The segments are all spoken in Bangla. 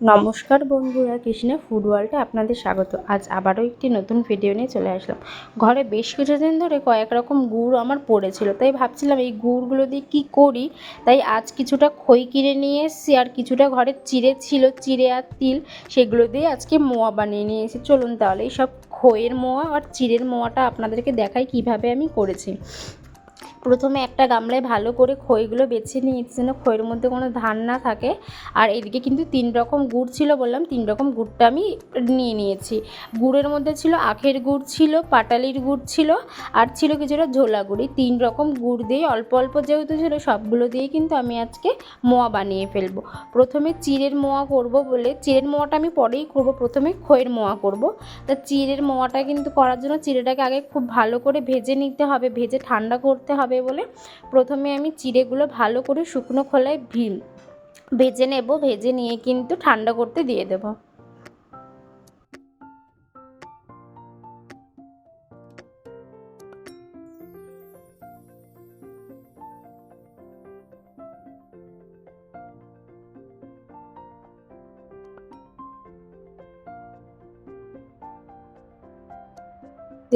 নমস্কার বন্ধুরা, কৃষ্ণা ফুড ওয়ার্ল্ডে আপনাদের স্বাগত। আজ আবারও একটি নতুন ভিডিও নিয়ে চলে আসলাম। ঘরে বেশ কিছুদিন ধরে কয়েক রকম গুড় আমার পড়েছিল, তাই ভাবছিলাম এই গুড়গুলো দিয়ে কী করি? তাই আজ কিছুটা খই কিনে নিয়ে এসেছি, আর কিছুটা ঘরে চিড়ে ছিল, চিড়ে আর তিল, সেগুলো দিয়ে আজকে মোয়া বানিয়ে নিয়ে এসেছি। চলুন তাহলে এই সব খইয়ের মোয়া আর চিড়ের মোয়াটা আপনাদেরকে দেখাই কীভাবে আমি করেছি। প্রথমে একটা গামলায় ভালো করে খইগুলো বেছে নিয়েছি যেন খইয়ের মধ্যে কোনো ধান না থাকে। আর এদিকে কিন্তু তিন রকম গুড় ছিল বললাম, তিন রকম গুড়টা আমি নিয়ে নিয়েছি। গুড়ের মধ্যে ছিল আখের গুড় ছিল, পাটালির গুড় ছিল, আর ছিল কিছুটা ঝোলা গুড়। তিন রকম গুড় দিয়ে অল্প অল্প যেহেতু ছিল, সবগুলো দিয়ে কিন্তু আমি আজকে মোয়া বানিয়ে ফেলব। প্রথমে চিড়ের মোয়া করব বলে, চিড়ের মোয়াটা আমি পরেই করব। প্রথমে খইয়ের মোয়া করব। তা চিড়ের মোয়াটা কিন্তু করার জন্য চিড়েটাকে আগে খুব ভালো করে ভেজে নিতে হবে, ভেজে ঠান্ডা করতে হবে। বলে প্রথমে আমি চিড়েগুলো ভালো করে শুকনো খোলায় ভিল, ভেজে নেব, ভেজে নিয়ে কিন্তু ঠান্ডা করতে দিয়ে দেবো।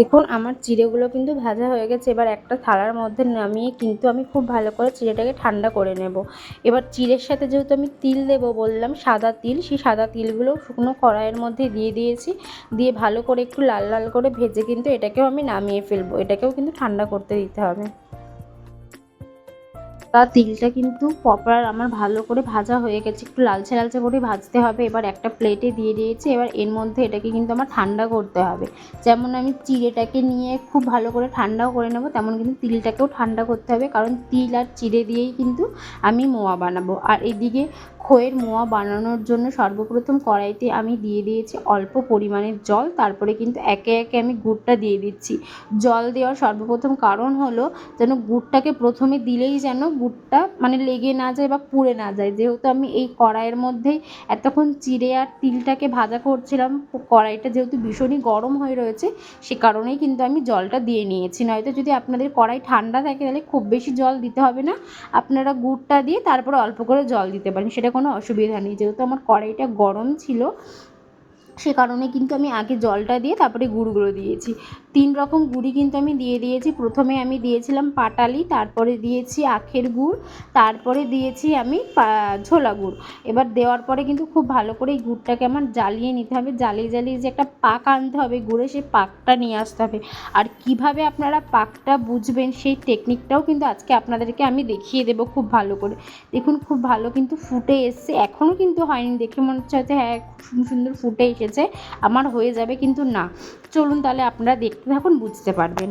দেখুন, আমার চিড়েগুলো কিন্তু ভাজা হয়ে গেছে। এবার একটা থালার মধ্যে নামিয়ে কিন্তু আমি খুব ভালো করে চিড়েটাকে ঠান্ডা করে নেব। এবার চিড়ের সাথে যেহেতু আমি তিল দেবো বললাম, সাদা তিল, সেই সাদা তিলগুলো শুকনো কড়াইয়ের মধ্যে দিয়ে দিয়েছি। দিয়ে ভালো করে একটু লাল লাল করে ভেজে কিন্তু এটাকেও আমি নামিয়ে ফেলব। এটাকেও কিন্তু ঠান্ডা করতে দিতে হবে। তা তিলটা কিন্তু প্রপার আমার ভালো করে ভাজা হয়ে গেছে। একটু লালচে লালচে করে ভাজতে হবে। এবার একটা প্লেটে দিয়ে দিয়েছি। এবার এর মধ্যে এটাকে কিন্তু আমার ঠান্ডা করতে হবে। যেমন আমি চিড়েটাকে নিয়ে খুব ভালো করে ঠান্ডাও করে নেব, তেমন কিন্তু তিলটাকেও ঠান্ডা করতে হবে। কারণ তিল আর চিড়ে দিয়েই কিন্তু আমি মোয়া বানাবো। আর এদিকে খইয়ের মোয়া বানানোর জন্য সর্বপ্রথম কড়াইতে আমি দিয়ে দিয়েছি অল্প পরিমাণের জল। তারপরে কিন্তু একে একে আমি গুড়টা দিয়ে দিচ্ছি। জল দেওয়ার সর্বপ্রথম কারণ হলো যেন গুড়টাকে প্রথমে দিলেই যেন গুড়টা মানে লেগে না যায় বা পুড়ে না যায়। যেহেতু আমি এই কড়াইয়ের মধ্যেই এতক্ষণ চিড়ে আর তিলটাকে ভাজা করছিলাম, কড়াইটা যেহেতু ভীষণই গরম হয়ে রয়েছে, সে কারণেই কিন্তু আমি জলটা দিয়ে নিয়েছি। নয়তো যদি আপনাদের কড়াই ঠান্ডা থাকে তাহলে খুব বেশি জল দিতে হবে না। আপনারা গুড়টা দিয়ে তারপরে অল্প করে জল দিতে পারেন। সেটা কোনো অসুবিধা নেই। যেহেতু আমার কড়াইটা গরম ছিল, সে কারণে কিন্তু আমি আগে জলটা দিয়ে তারপরে গুড়গুলো দিয়েছি। তিন রকম গুড়ি কিন্তু আমি দিয়ে দিয়েছি। প্রথমে আমি দিয়েছিলাম পাটালি, তারপরে দিয়েছি আখের গুড়, তারপরে দিয়েছি আমি ছোলা গুড়। এবার দেওয়ার পরে কিন্তু খুব ভালো করে এই গুড়টাকে আমার জ্বালিয়ে নিতে হবে। জ্বালিয়ে জ্বালিয়ে যে একটা পাক আনতে হবে গুড়ে, সেই পাকটা নিয়ে আসতে হবে। আর কীভাবে আপনারা পাকটা বুঝবেন সেই টেকনিকটাও কিন্তু আজকে আপনাদেরকে আমি দেখিয়ে দেবো খুব ভালো করে। দেখুন, খুব ভালো কিন্তু ফুটে এসছে। এখনও কিন্তু হয়নি। দেখে মনে হচ্ছে হ্যাঁ খুব সুন্দর ফুটে এসেছে। আমার হয়ে যাবে কিন্তু না। চলুন তাহলে আপনারা দেখতে থাকুন বুঝতে পারবেন।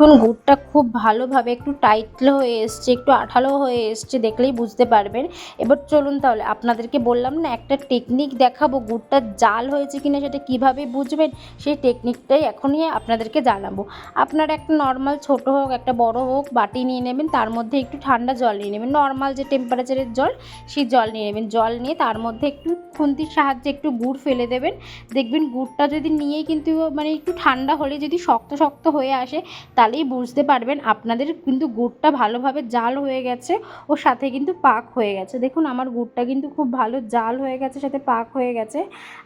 দেখুন গুড়টা খুব ভালোভাবে একটু টাইটলো হয়ে এসছে, একটু আঠালো হয়ে এসছে দেখলেই বুঝতে পারবেন। এবার চলুন তাহলে, আপনাদেরকে বললাম না, একটা টেকনিক দেখাবো, গুড়টা জাল হয়েছে কিনা সেটা কীভাবে বুঝবেন? সেই টেকনিকটাই এখনই আপনাদেরকে জানাব। আপনারা একটা নর্মাল ছোট হোক, একটা বড় হোক, বাটি নিয়ে নেবেন, তার মধ্যে একটু ঠান্ডা জল নিয়ে নেবেন। নর্মাল যে টেম্পারেচারের জল, সেই জল নিয়ে নেবেন। জল নিয়ে তার মধ্যে একটু খুন্তির সাহায্যে একটু গুড় ফেলে দেবেন। দেখবেন গুড়টা যদি নিয়েই কিন্তু মানে একটু ঠান্ডা হলে যদি শক্ত শক্ত হয়ে আসে, তাহলে তাহলেই বুঝতে পারবেন আপনাদের কিন্তু গুড়টা ভালোভাবে জাল হয়ে গেছে ও সাথে কিন্তু পাক হয়ে গেছে। দেখুন আমার গুড়টা কিন্তু খুব ভালো জাল হয়ে গেছে, সাথে পাক হয়ে গেছে।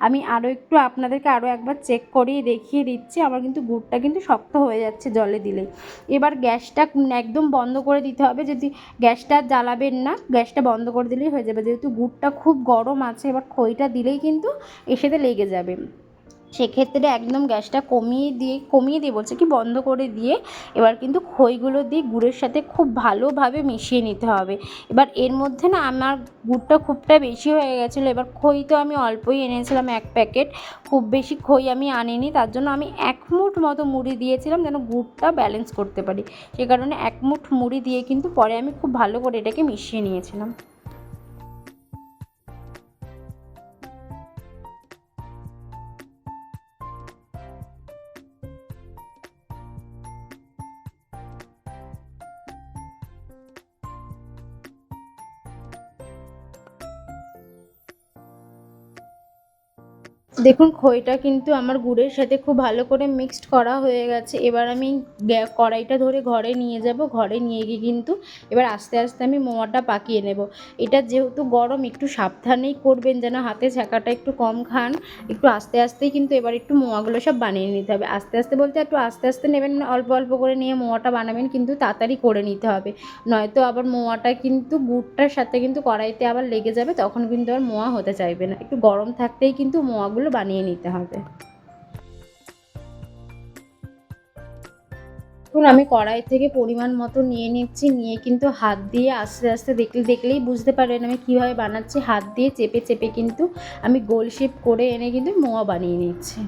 আমি আরও একটু আপনাদেরকে আরও একবার চেক করিয়ে দেখিয়ে দিচ্ছি, আমার কিন্তু গুড়টা কিন্তু শক্ত হয়ে যাচ্ছে জলে দিলেই এবার গ্যাসটা একদম বন্ধ করে দিতে হবে, যদি গ্যাসটা জ্বালাবেন না, গ্যাসটা বন্ধ করে দিলেই হয়ে যাবে। যেহেতু গুড়টা খুব গরম আছে, এবার খইটা দিলেই কিন্তু এসেতে লেগে যাবে। সেক্ষেত্রে একদম গ্যাসটা কমিয়ে দিয়ে কমিয়ে দিয়ে বলছে কি বন্ধ করে দিয়ে এবার কিন্তু খইগুলো দিয়ে গুড়ের সাথে খুব ভালোভাবে মিশিয়ে নিতে হবে। এবার এর মধ্যে না আমার গুড়টা খুবটা বেশি হয়ে গেছিল। এবার খই তো আমি অল্পই এনেছিলাম এক প্যাকেট। খুব বেশি খই আমি আনিনি। তার জন্য আমি এক মুঠ মতো মুড়ি দিয়েছিলাম যেন গুড়টা ব্যালেন্স করতে পারি। সে কারণে এক মুঠ মুড়ি দিয়ে কিন্তু পরে আমি খুব ভালো করে এটাকে মিশিয়ে নিয়েছিলাম। দেখুন, খইটা কিন্তু আমার গুড়ের সাথে খুব ভালো করে মিক্সড করা হয়ে গেছে। এবার আমি কড়াইটা ধরে ঘরে নিয়ে যাব। ঘরে নিয়ে গিয়ে কিন্তু এবার আস্তে আস্তে আমি মোয়াটা পাকিয়ে নেব। এটা যেহেতু গরম, একটু সাবধানেই করবেন যেন হাতে ছ্যাঁকাটা একটু কম খান। একটু আস্তে আস্তেই কিন্তু এবার একটু মোয়াগুলো সব বানিয়ে নিতে হবে। আস্তে আস্তে বলতে একটু আস্তে আস্তে নেবেন অল্প অল্প করে নিয়ে মোয়াটা বানাবেন কিন্তু তাড়াতাড়ি করে নিতে হবে। নয়তো আবার মোয়াটা কিন্তু গুড়টার সাথে কিন্তু কড়াইতে আবার লেগে যাবে, তখন কিন্তু আর মোয়া হতে চাইবে না। একটু গরম থাকতেই কিন্তু মোয়াগুলো বানিয়ে নিতে হবে। এখন আমি কড়াই থেকে পরিমাণ মতো নিয়ে নিচ্ছি, নিয়ে কিন্তু হাত দিয়ে আস্তে আস্তে দেখলে, দেখলেই বুঝতে পারবেন আমি কীভাবে বানাচ্ছি। হাত দিয়ে চেপে চেপে কিন্তু আমি গোল শেপ করে এনে কিন্তু মোয়া বানিয়ে নিচ্ছি।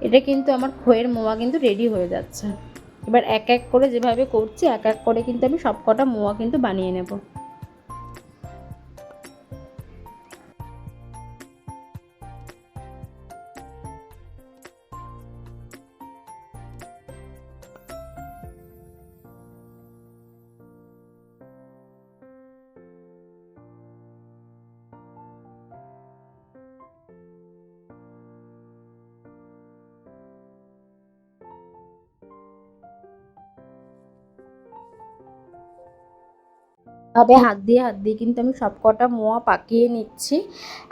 এটা কিন্তু আমার খোয়ের মোয়া কিন্তু রেডি হয়ে যাচ্ছে। এবার এক এক করে যেভাবে করছি, এক এক করে কিন্তু আমি সব কটা মোয়া কিন্তু বানিয়ে নেব। ভাবে হাত দিয়ে হাত দিয়ে কিন্তু আমি সবকটা মোয়া পাকিয়ে নিচ্ছি।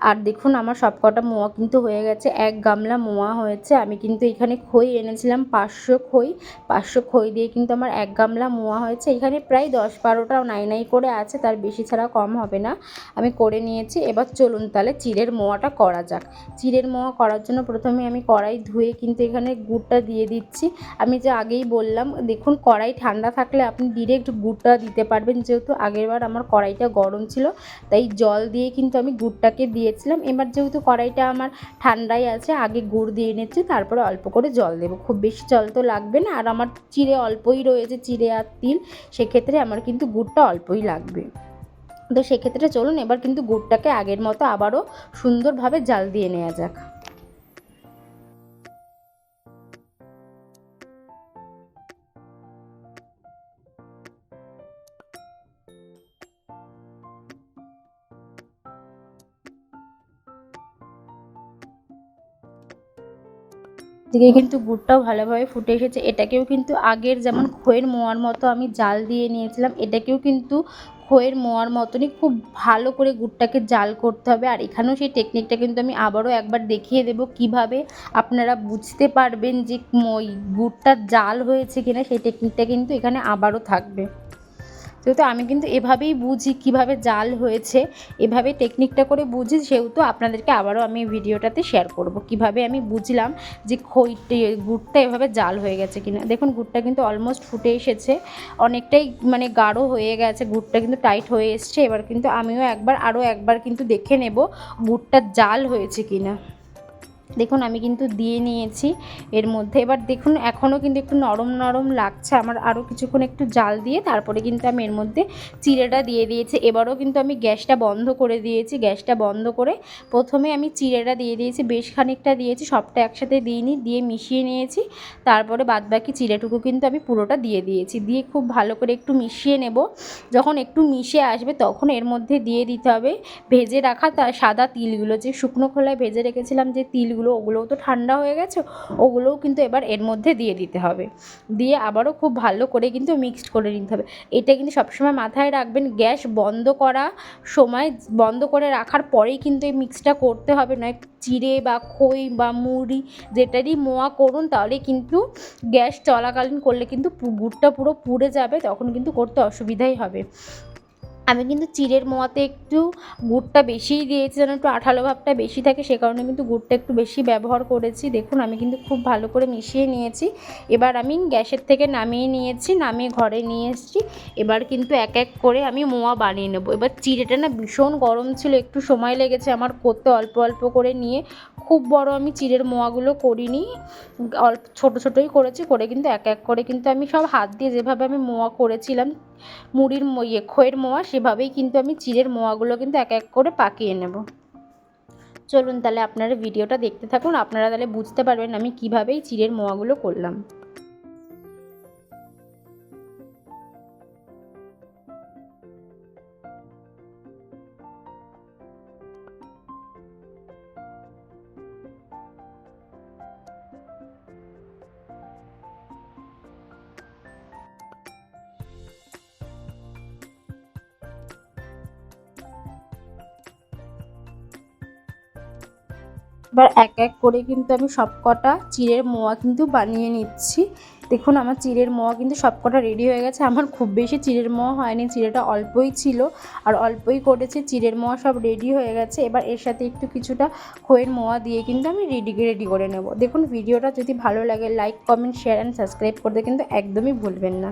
আর দেখুন, আমার সবকটা মোয়া কিন্তু হয়ে গেছে, এক গামলা মোয়া হয়েছে। আমি কিন্তু এখানে খই এনেছিলাম, পাঁচশো খই। পাঁচশো খই দিয়ে কিন্তু আমার এক গামলা মোয়া হয়েছে। এখানে প্রায় দশ বারোটা নাই নাই করে আছে, তার বেশি ছাড়া কম হবে না। আমি করে নিয়েছি, এবার চলুন তাহলে চিড়ের মোয়াটা করা যাক। চিড়ের মোয়া করার জন্য প্রথমে আমি কড়াই ধুয়ে কিন্তু এখানে গুড়টা দিয়ে দিচ্ছি। আমি যে আগেই বললাম, দেখুন, কড়াই ঠান্ডা থাকলে আপনি ডিরেক্ট গুড়টা দিতে পারবেন, যেহেতু আগেরবার আমার কড়াইটা গরম ছিল, তাই জল দিয়ে কিন্তু আমি গুড়টাকে দিয়েছিলাম। এবার যেহেতু কড়াইটা আমার ঠান্ডাই আছে, আগে গুড় দিয়ে নিচ্ছি, তারপরে অল্প করে জল দেবো। খুব বেশি জল তো লাগবে না, আর আমার চিড়ে অল্পই রয়েছে, চিড়ে আর তিল, সেক্ষেত্রে আমার কিন্তু গুড়টা অল্পই লাগবে। তো সেক্ষেত্রে চলুন, এবার কিন্তু গুড়টাকে আগের মতো আবারও সুন্দরভাবে জাল দিয়ে নেওয়া যাক। দিকে কিন্তু গুড়টাও ভালোভাবে ফুটে এসেছে। এটাকেও কিন্তু আগের যেমন খইয়ের মোয়ার মতো আমি জাল দিয়ে নিয়েছিলাম, এটাকেও কিন্তু খইয়ের মোয়ার মতনই খুব ভালো করে গুড়টাকে জাল করতে হবে। আর এখানেও সেই টেকনিকটা কিন্তু আমি আবারও একবার দেখিয়ে দেবো কীভাবে আপনারা বুঝতে পারবেন যে মই গুড়টা জাল হয়েছে কিনা, সেই টেকনিকটা কিন্তু এখানে আবারও থাকবে। যেহেতু আমি কিন্তু এভাবেই বুঝি কীভাবে জাল হয়েছে, এভাবে টেকনিকটা করে বুঝি, সেহেতু আপনাদেরকে আবারও আমি ভিডিওটাতে শেয়ার করব। কীভাবে আমি বুঝলাম যে খইটে, গুড়টা এভাবে জাল হয়ে গেছে কিনা। দেখুন, গুড়টা কিন্তু অলমোস্ট ফুটে এসেছে, অনেকটাই মানে গাঢ় হয়ে গেছে, গুড়টা কিন্তু টাইট হয়ে এসছে। এবার কিন্তু আমিও একবার, আরও একবার কিন্তু দেখে নেব গুড়টা জাল হয়েছে কিনা। দেখুন, আমি কিন্তু দিয়ে নিয়েছি। এর মধ্যে এবার দেখুন, এখনও কিন্তু একটু নরম নরম লাগছে। আমার আরও কিছুক্ষণ একটু জাল দিয়ে তারপরে কিন্তু আমি এর মধ্যে চিড়েটা দিয়ে দিয়েছি। এবারও কিন্তু আমি গ্যাসটা বন্ধ করে দিয়েছি, গ্যাসটা বন্ধ করে। প্রথমে আমি চিড়েটা দিয়ে দিয়েছি, বেশ খানিকটা দিয়েছি, সবটা একসাথে দিইনি, দিয়ে মিশিয়ে নিয়েছি। তারপরে বাদবাকি চিড়েটুকু কিন্তু আমি পুরোটা দিয়ে দিয়েছি। দিয়ে খুব ভালো করে একটু মিশিয়ে নেব। যখন একটু মিশে আসবে তখন এর মধ্যে দিয়ে দিতে হবে। ভেজে রাখা তার সাদা তিলগুলো, যে শুকনো খোলায় ভেজে রেখেছিলাম যে তিলগুলো ওগুলোও তো ঠান্ডা হয়ে গেছে, ওগুলোও কিন্তু এবার এর মধ্যে দিয়ে দিতে হবে। দিয়ে আবারও খুব ভালো করে কিন্তু মিক্সড করে নিতে হবে। এটা কিন্তু সবসময় মাথায় রাখবেন, গ্যাস বন্ধ করা সময় বন্ধ করে রাখার পরেই কিন্তু এই মিক্সটা করতে হবে। নয় চিড়ে বা খই বা মুড়ি যেটারই মোয়া করুন, তাহলে কিন্তু গ্যাস চলাকালীন করলে কিন্তু গুড়টা পুরো পুড়ে যাবে, তখন কিন্তু করতে অসুবিধাই হবে। আমি কিন্তু চিড়ের মোয়াতে একটু গুড়টা বেশিই দিয়েছি, যেন একটু আঠালো ভাবটা বেশি থাকে, সে কারণে কিন্তু গুড়টা একটু বেশি ব্যবহার করেছি। দেখুন, আমি কিন্তু খুব ভালো করে মিশিয়ে নিয়েছি। এবার আমি গ্যাসের থেকে নামিয়ে নিয়েছি, নামিয়ে ঘরে নিয়ে এসেছি। এবার কিন্তু এক এক করে আমি মোয়া বানিয়ে নেব। এবার চিড়েটা না ভীষণ গরম ছিল, একটু সময় লেগেছে আমার করতে অল্প অল্প করে নিয়ে। খুব বড় আমি চিড়ের মোয়াগুলো করিনি, অল্প ছোটো ছোটোই করেছি, করে কিন্তু এক এক করে কিন্তু আমি সব হাত দিয়ে যেভাবে আমি মোয়া করেছিলাম, মুড়ির ইয়ে খইয়ের মোয়া সেভাবেই কিন্তু আমি চিড়ের মোয়াগুলো কিন্তু এক এক করে পাকিয়ে নেব। চলুন তাহলে আপনারা ভিডিওটা দেখতে থাকুন, আপনারা তাহলে বুঝতে পারবেন আমি কীভাবেই চিড়ের মোয়াগুলো করলাম। এবার এক এক করে কিন্তু আমি সবকটা চিড়ের মোয়া কিন্তু বানিয়ে নিচ্ছি। দেখুন, আমার চিড়ের মোয়া কিন্তু সবকটা রেডি হয়ে গেছে। আমার খুব বেশি চিড়ের মোয়া হয়নি, চিড়েটা অল্পই ছিল। আর অল্পই করেছি, চিড়ের মোয়া সব রেডি হয়ে গেছে। এবার এর সাথে একটু কিছুটা খোয়ের মোয়া দিয়ে কিন্তু আমি রেডি রেডি করে নেব। দেখুন, ভিডিওটা যদি ভালো লাগে like comment share and subscribe করতে কিন্তু একদমই ভুলবেন না।